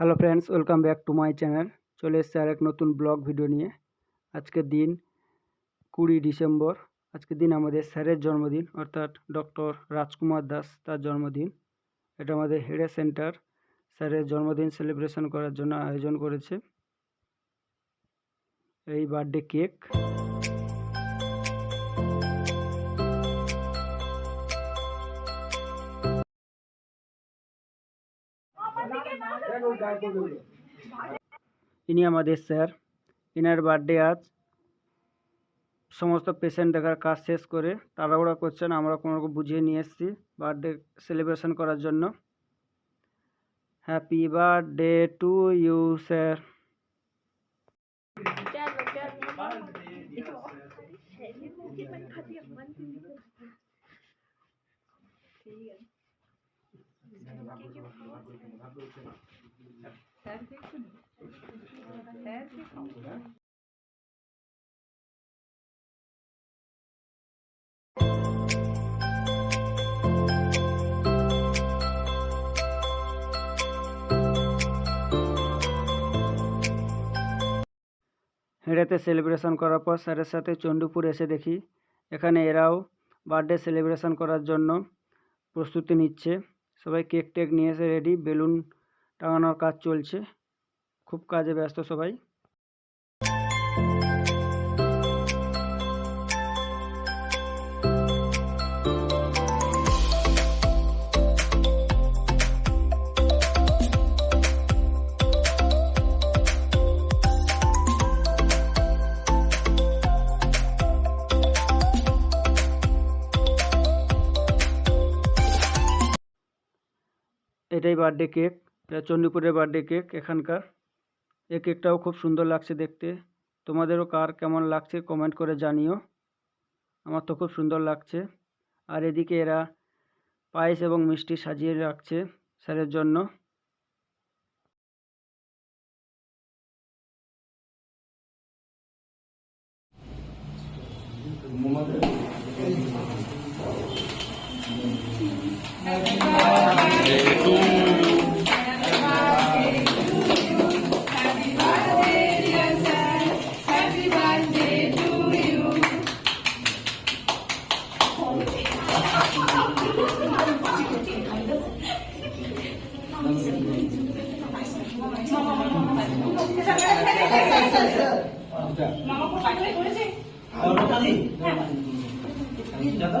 Hello friends welcome back to my channel চলে এসেছে আর এক নতুন ব্লগ ভিডিও নিয়ে। আজকের দিন কুড়ি ডিসেম্বর। আজকের দিন আমাদের স্যারের জন্মদিন, অর্থাৎ ডক্টর রাজকুমার দাস তার জন্মদিন। এটা আমাদের হেডে সেন্টার স্যারের জন্মদিন সেলিব্রেশন করার জন্য আয়োজন করেছে। এই বার্থডে কেক ইনি আমাদের স্যার। ইনার বার্থডে আজ। সমস্ত পেশেন্ট দেখার কাজ শেষ করে তাড়াহুড়া করছেন, আমরা কোনো রকম বুঝিয়ে নিয়ে এসেছি বার্থডে সেলিব্রেশন করার জন্য। Happy birthday to you sir হেঁড়েতে celebration করার পর স্যারের সাথে চণ্ডীপুর এসে দেখি। এখানে এরাও বার্থডে সেলিব্রেশন করার জন্য প্রস্তুতি নিচ্ছে। সবাই কেক টেক নিয়ে এসে রেডি বেলুন টাঙানোর কাজ চলছে। খুব কাজে ব্যস্ত সবাই। এটাই বার্থডে কেক এটা চণ্ডীপুরের বার্থডে কেক এখানকার। এই কেকটাও খুব সুন্দর লাগছে দেখতে। তোমাদেরও কার কেমন লাগছে কমেন্ট করে জানিও। আমার তো খুব সুন্দর লাগছে। আর এদিকে এরা পায়েস এবং মিষ্টি সাজিয়ে রাখছে স্যারের জন্য। মামা কো পাঠিয়ে করেছে আর দাদা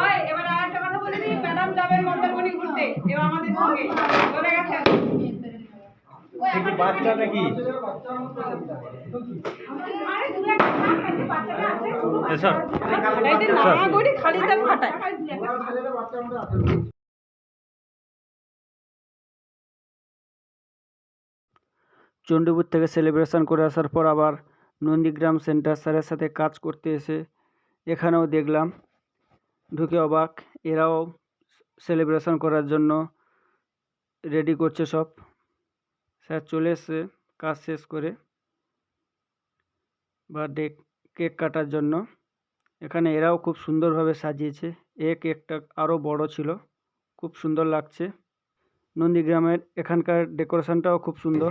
ওই, এবার আর একটা কথা বলে দিই, ম্যাডাম যাবে মন্দারমণি ঘুরতে, এবার আমাদের সঙ্গে। চলে গেছে। বাচ্চা নাকি খালি তার ফাটায়। চণ্ডীপুর থেকে সেলিব্রেশন করে আসার পর আবার নন্দীগ্রাম সেন্টার স্যারের সাথে কাজ করতে এসে এখানেও দেখলাম। ঢুকে অবাক, এরাও সেলিব্রেশন করার জন্য রেডি করছে সব। স্যার চলে এসছে, কাজ শেষ করে বার্থডে কেক কাটার জন্য। এখানে এরাও খুব সুন্দরভাবে সাজিয়েছে। এ কেকটা আরও বড় ছিল, খুব সুন্দর লাগছে। নন্দীগ্রামের এখানকার ডেকোরেশনটাও খুব সুন্দর।